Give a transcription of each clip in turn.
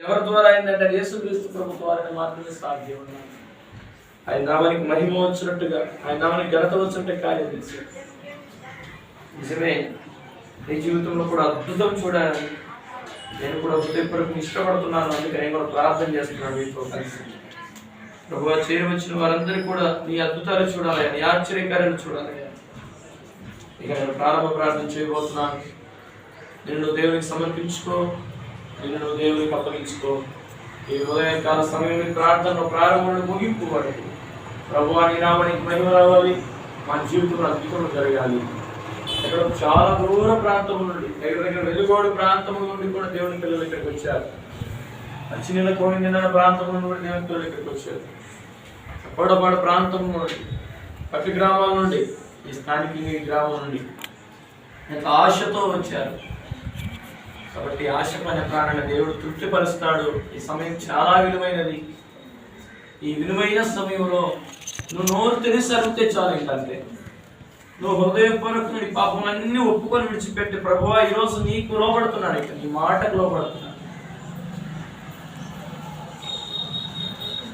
ఎవరి ద్వారా అయిందంటే యేసుక్రీస్తు ప్రభు ద్వారానే మాత్రమే సాధ్యం అన్నాడు. ఆయన నామానికి మహిమ వచ్చినట్టుగా ఆయన నామానికి ఘనత వచ్చినట్టే కార్యం చేశాడు. నిజమే. నీ జీవితంలో కూడా అద్భుతం చూడాలి నేను కూడా హృదయపూర్వకం ఇష్టపడుతున్నాను. అందుకే నేను కూడా ప్రార్థన చేస్తున్నాను మీతో కలిసి. ప్రభు చేరి వచ్చిన వారందరూ కూడా నీ అద్భుతాలు చూడాలి నీ ఆశ్చర్యకార్యాలు చూడాలి ఇక నేను ప్రారంభ ప్రార్థన చేయబోతున్నాను. నిన్ను దేవునికి సమర్పించుకో. నిన్ను నువ్వు దేవునికి అప్పగించుకో ఈ ఉదయకాల సమయం ప్రార్థనలో ప్రారంభంలో ముగింపు వరకు ప్రభు అని రావడానికి మహిమ రావాలి మా జీవితంలో అద్భుతం జరగాలి. ఇక్కడ చాలా దూర ప్రాంతం నుండి దగ్గర దగ్గర వెలుగోడు ప్రాంతం నుండి కూడా దేవుని పిల్లలు ఇక్కడికి వచ్చారు. అచ్చినీళ్ళ నిన్న ప్రాంతం నుండి కూడా దేవుని పిల్లలు ఇక్కడికి వచ్చారు. కోడపాడు ప్రాంతం నుండి పట్టి గ్రామాల నుండి ఈ స్థానిక గ్రామం నుండి ఎంత ఆశతో వచ్చారు. కాబట్టి ఆశమైన ప్రాణాన్ని దేవుడు తృప్తిపరుస్తాడు. ఈ సమయం చాలా విలువైనది. ఈ విలువైన సమయంలో నువ్వు నోరు తెరిసి అడిగితే చాలు ఏంటంటే నువ్వు హృదయపూర్వక నీ పాపములన్నీ ఒప్పుకొని విడిచిపెట్టి ప్రభువా ఈరోజు నీకు లోపడుతున్నాడు ఇక నీ మాటకు లోపడుతున్నాడు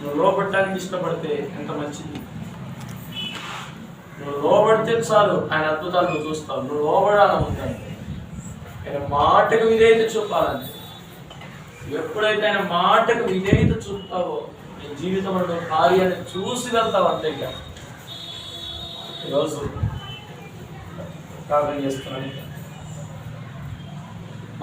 నువ్వు లోపడటానికి ఇష్టపడితే ఎంత మంచిది. నువ్వు లోబడితే చాలు. ఆయన అద్భుతాలు నువ్వు చూస్తావు. నువ్వు లోబడాలని ఉంటాను ఆయన మాటకు విధేయత చూపాలని ఎప్పుడైతే ఆయన మాటకు విధేయత చూపుతావో నీ జీవితంలో కార్యాన్ని చూసి వెళ్తావు అంతేగా. ఈరోజు ప్రార్థన చేస్తున్నాను.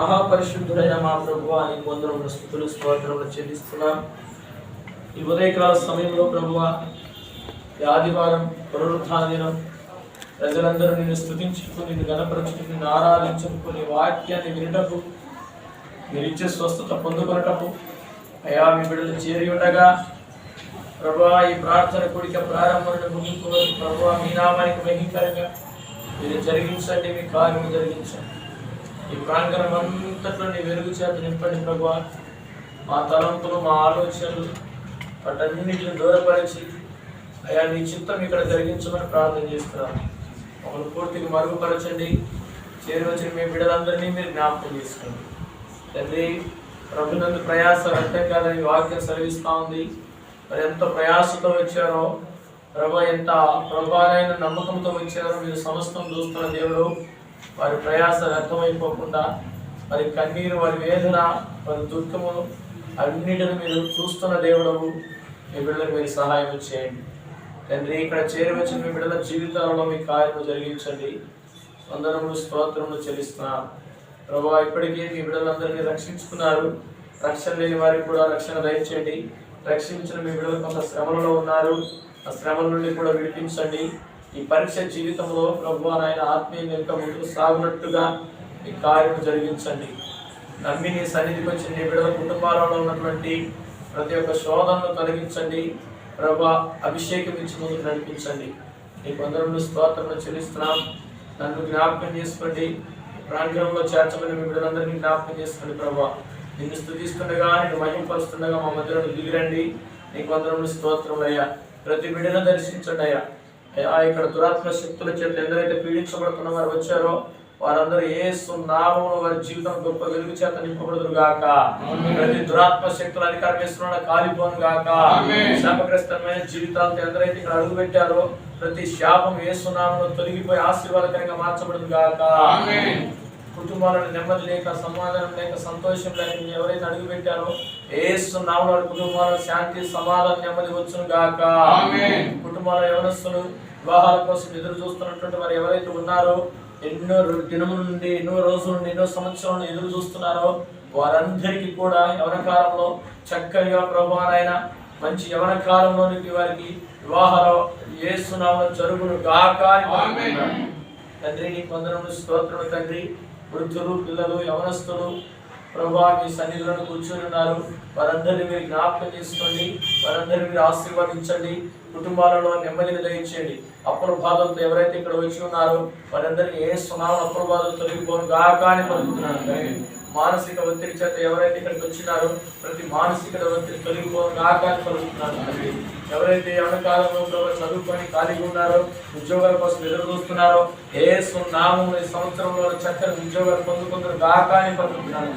మహాపరిశుద్ధుడైన మా ప్రభు అని కొందరు స్థుతులు స్తోత్రములు చెల్లిస్తున్నాం. ఈ ఉదయకాల సమయంలో ప్రభువ ఆదివారం పునరుద్ధాన దినం ప్రజలందరూ నిన్ను స్థుతించుకు నిన్ను గణపరచుకు నిన్ను ఆరాధించుకు నీ వాక్యాన్ని వినటకు మీరు ఇచ్చే స్వస్థత పొందుకొనటకు అయా మీ బిడ్డలు చేరి ఉండగా ప్రభా ఈ ప్రార్థన కూడిక ప్రారంభం ముగింపు వరకు ప్రభా మీ నామానికి మహికరంగా మీరు జరిగించండి మీ కార్యము జరిగించండి. ఈ ప్రాంగణం అంతట్లో నీ వెలుగు చేత నింపండి ప్రభా. మా తలంపులు మా ఆలోచనలు వాటన్నింటిని దూరపరిచి అయా నీ చిత్తం ఇక్కడ జరిగించమని ప్రార్థన చేస్తున్నాను మమ్మల్ని పూర్తిగా మరుగుపరచండి. చేరవచ్చిన మీ బిడ్డలందరినీ మీరు జ్ఞాపకం చేసుకోండి. తండ్రి ప్రభునందు ప్రయాస వ్యర్థం కాదని వాక్యం సెలవిస్తూ ఉంది. మరి ఎంత ప్రయాసతో వచ్చారో ప్రభు ఎంత ప్రభావైన నమ్మకంతో వచ్చారో మీరు సమస్తం చూస్తున్న దేవుడు. వారి ప్రయాస వ్యర్థమైపోకుండా వారి కన్నీరు వారి వేదన వారి దుఃఖము అన్నిటిని మీరు చూస్తున్న దేవుడవు. మీ బిడ్డలకు మీరు సహాయం చేయండి. తండ్రి ఇక్కడ చేరవచ్చిన మీ బిడ్డల జీవితాలలో మీ కార్యము జరిగించండి. వందనములు స్తోత్రములు చెల్లిస్తున్నారు ప్రభా ఇప్పటికే మీ బిడ్డలందరినీ రక్షించుకున్నారు. రక్షణ లేని వారికి కూడా రక్షణ దయచేయండి. రక్షించిన మీ బిడ్డలు కొంత శ్రమలలో ఉన్నారు. ఆ శ్రమల నుండి కూడా విడిపించండి. ఈ పరీక్ష జీవితంలో ప్రభు ఆయన ఆత్మీయంగా ఇంకా ముందుకు సాగునట్టుగా ఈ కార్యం జరిగించండి. నమ్మి నీ సన్నిధికి వచ్చిన నీ బిడ్డల కుటుంబాలలో ఉన్నటువంటి ప్రతి ఒక్క శోధనను తొలగించండి. ప్రభా అభిషేకం ఇచ్చి ముందుకు నడిపించండి. నీ కొందరు స్తోత్రంలో చెల్లిస్తున్నాం. నన్ను జ్ఞాపకం చేసుకోండి. ప్రాంగణంలో చేర్చమని మీ బిడ్డలందరినీ జ్ఞాపకం చేసుకోండి ప్రభా. నిన్ను స్థుతిస్తుండగా నేను మహింపరుస్తుండగా మా మధ్యలో దిగిరండి. నీ కొందరు స్తోత్రం అయ్యా. ప్రతి బిడ్డను దర్శించండి అయ్యా. అయ్యా ఇక్కడ దురాత్మ శక్తుల చేత ఎందరైతే పీడించబడుతున్న వారు వచ్చారో వారందరూ ఏసు నామములో వారి జీవితం గొప్ప వెలుగు చేత నింపబడుదురు గాక. ప్రతి దురాత్మ శక్తుల అధికారం వేస్తున్న కాలిపోను గాక. శాపగ్రస్తమైన జీవితాలతో ఎందరైతే ఇక్కడ అడుగు పెట్టారో ప్రతి శాపం ఏసునామంలో తొలగిపోయి ఆశీర్వాదకరంగా మార్చబడును గాక. కుటుంబాలను నెమ్మది లేక సమాధానం లేక సంతోషం లేక ఎవరైతే అడుగు పెట్టారో ఏసు నామలో కుటుంబాల శాంతి సమాధానం నెమ్మది వచ్చును గాక. కుటుంబాల యవనస్తులు వివాహాల కోసం ఎదురు చూస్తున్నటువంటి వారు ఎవరైతే ఉన్నారో ఎన్నో దినముల నుండి ఎన్నో రోజుల నుండి ఎన్నో సంవత్సరాల ఎదురు చూస్తున్నారో వారందరికీ కూడా యవన కాలంలో చక్కగా ప్రభానైన మంచి యవన కాలంలోనికి వారికి వివాహాలు ఏసునామం జరుగును గాక. తండ్రి నీ కొందరు స్తోత్రుడు తండ్రి వృద్ధులు పిల్లలు యవనస్తులు ప్రభా మీ సన్నిధిలో కూర్చొని ఉన్నారు. వారందరినీ మీరు జ్ఞాపకం చేసుకోండి. వారందరినీ మీరు ఆశీర్వదించండి. కుటుంబాలలో నెమ్మదిని దయచేయండి. అప్పుల బాధలతో ఎవరైతే ఇక్కడ వచ్చి ఉన్నారో వారందరినీ ఏ సునామం అప్పుల బాధలు తొలగిపోను గాక అని పలుకుతున్నాను మానసిక ఒత్తిడి చేత ఎవరైతే ఇక్కడికి వచ్చినారో ప్రతి మానసిక ఒత్తిడి తొలగిపోను గాక అని పలుకుతున్నాను ఎవరైతే ఎవరికాలంలో చదువుకొని ఖాళీగా ఉన్నారో ఉద్యోగాల కోసం ఎదురు చూస్తున్నారో ఏ నామం ఈ సంవత్సరంలో చక్కని ఉద్యోగాలు పొందుకుందరు గాక అని పలుకుతున్నాను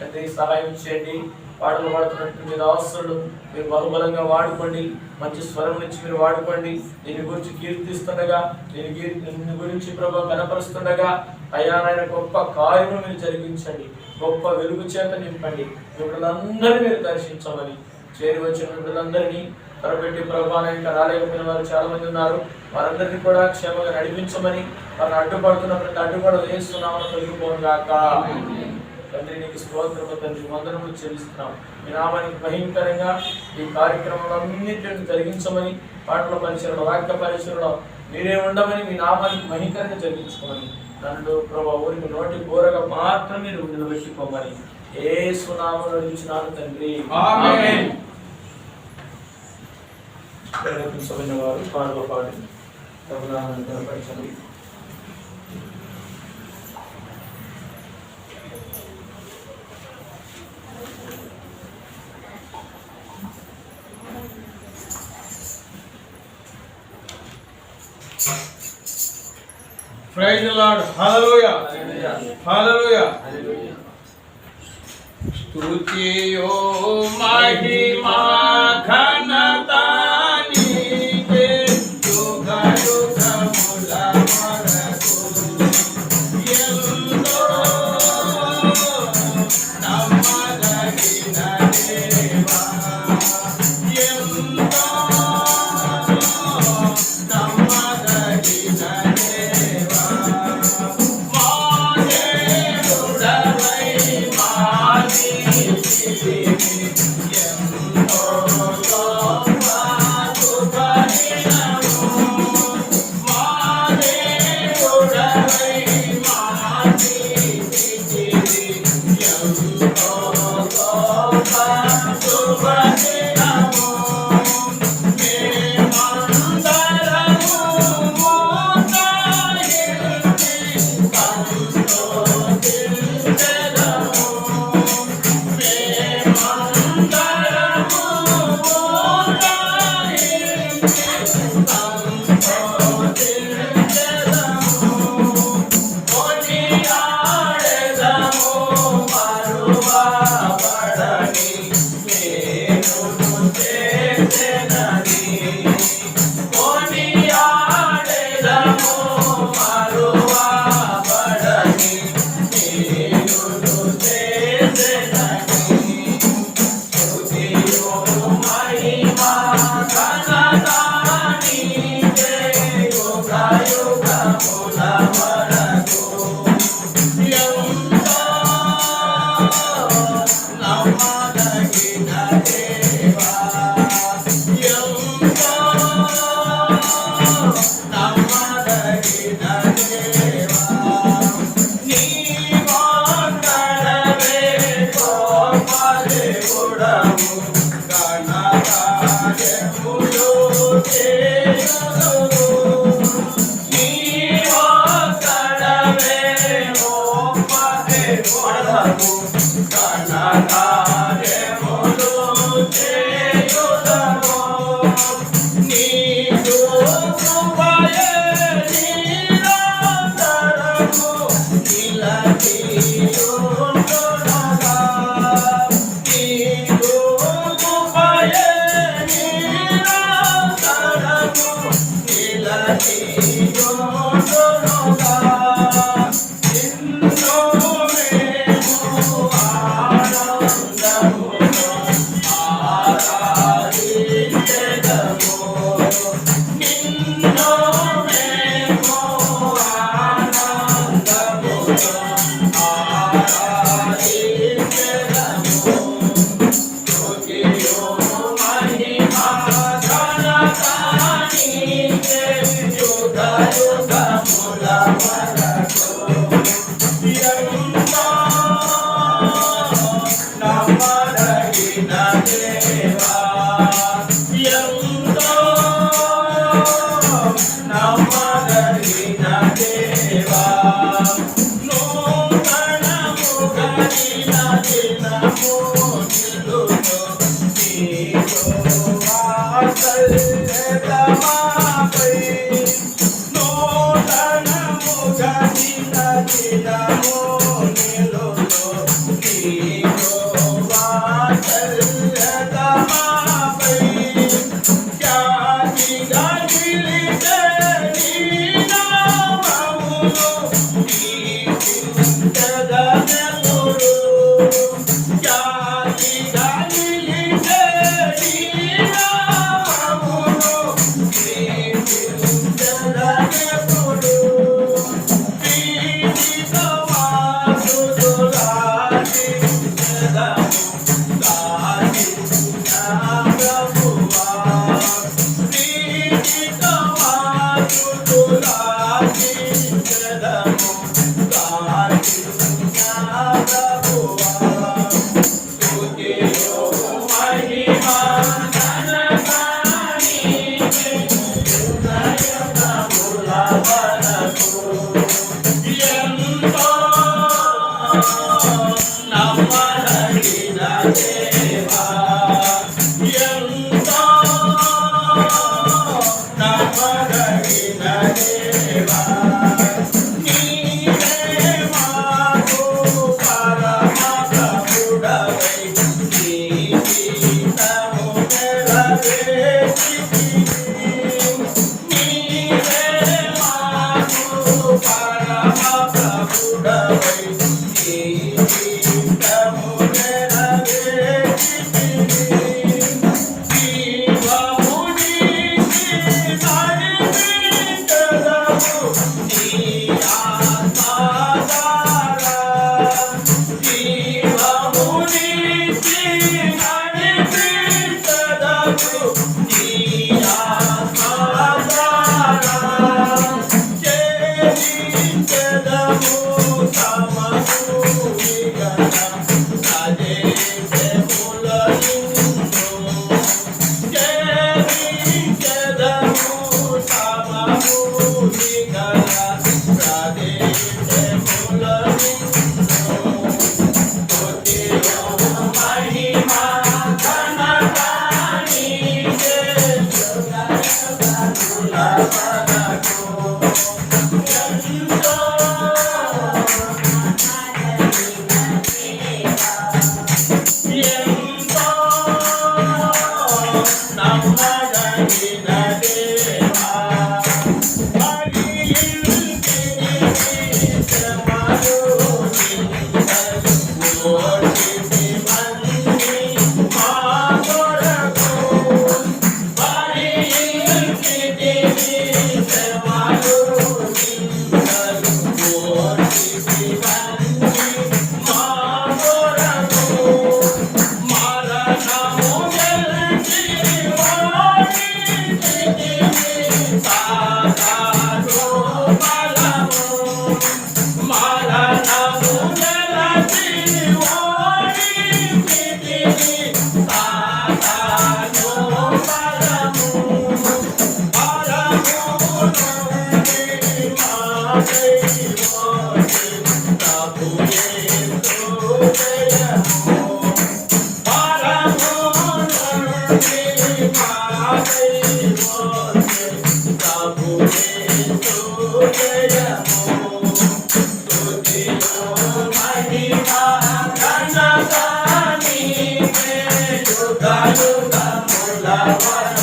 తండ్రి. సహాయం చేయండి. పాటలు పాడుతున్నట్టు మీరు అవసరాలు. మీరు బహుబలంగా వాడుకోండి. మంచి స్వరం నుంచి మీరు వాడుకోండి. దీని గురించి కీర్తిస్తుండగా దీని కీర్- దీని గురించి ప్రభు కనపరుస్తుండగా అయ్యానైన గొప్ప కార్యము మీరు జరిగించండి. గొప్ప వెలుగు చేత నింపండి. మిమ్మల్ని మీరు దర్శించమని. చేరి వచ్చిన మిమ్మల్ని తరబెట్టి ప్రభావానికి రాలేకపోయిన వారు చాలా మంది ఉన్నారు. వారందరినీ కూడా క్షేమంగా నడిపించమని వారిని అడ్డుపడుతున్న ప్రతి అడ్డుపడ వేస్తున్నామని తొలగిపోను గాక తండ్రి నీకు స్తోత్రము తండ్రి వందనములు చెల్లిస్తున్నాం. మీ నామానికి భయంకరంగా ఈ కార్యక్రమాలన్నింటిని జరిగించమని పాటల పరిచయలో వాక్య పరిచయలో మీరే ఉండమని మీ నామానికి భయంకరంగా జరిగించుకోమని నన్ను ప్రభా ఊరికి నోటి బోరగా మాత్రమే నువ్వు నిలబెట్టుకోమని ఏ సునామను అడిగినాను తండ్రి. ప్రేరేపించబడిన వారు పాటలు పాడి ప్రభునామాన్ని కనపరచండి ప్రైజ్ లార్డ్ హల్లెలూయా హల్లెలూయా స్తుతియో మహిమా ఘనత देवा మహిమా ఘనత నీకే దేవుడవు, ఘనకార్యములు Oh, Hallelujah.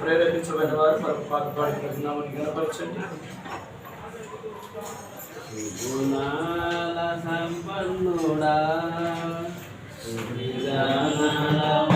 ప్రేరేపించబడిన వారు మరొక పాట పాడి గణపరచండి గుణాల సంపన్నుడా. విధానాల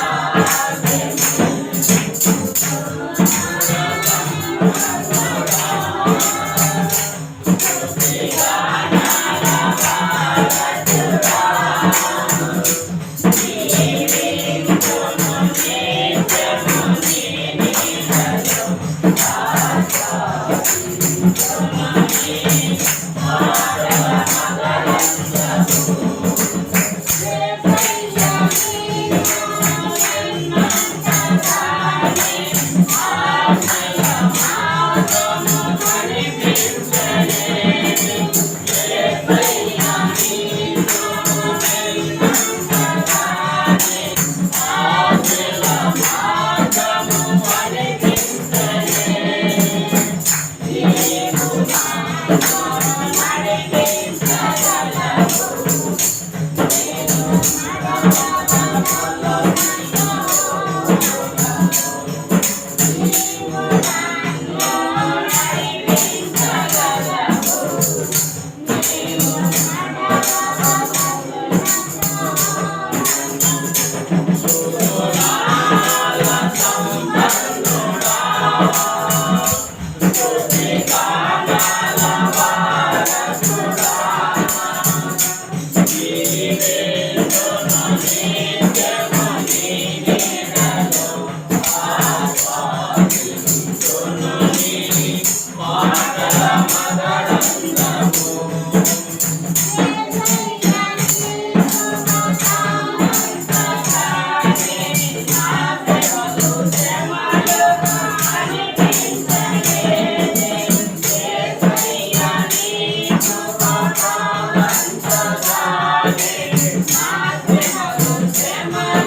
Thank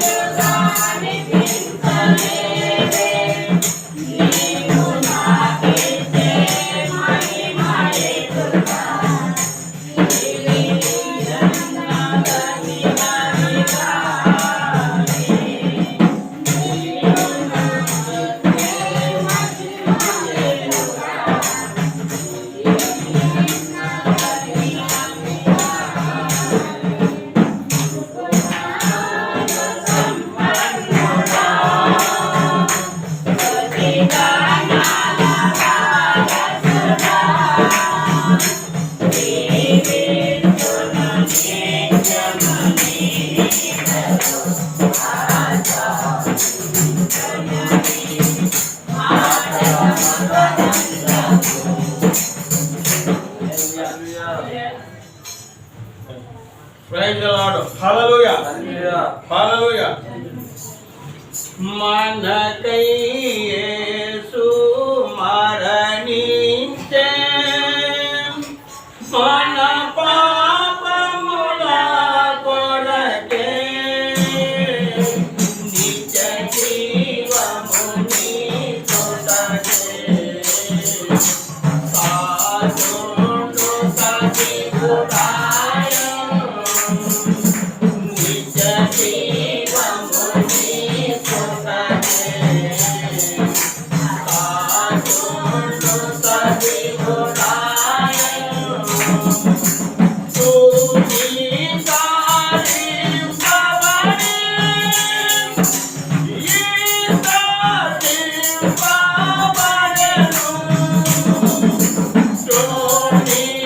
you. Música Amen.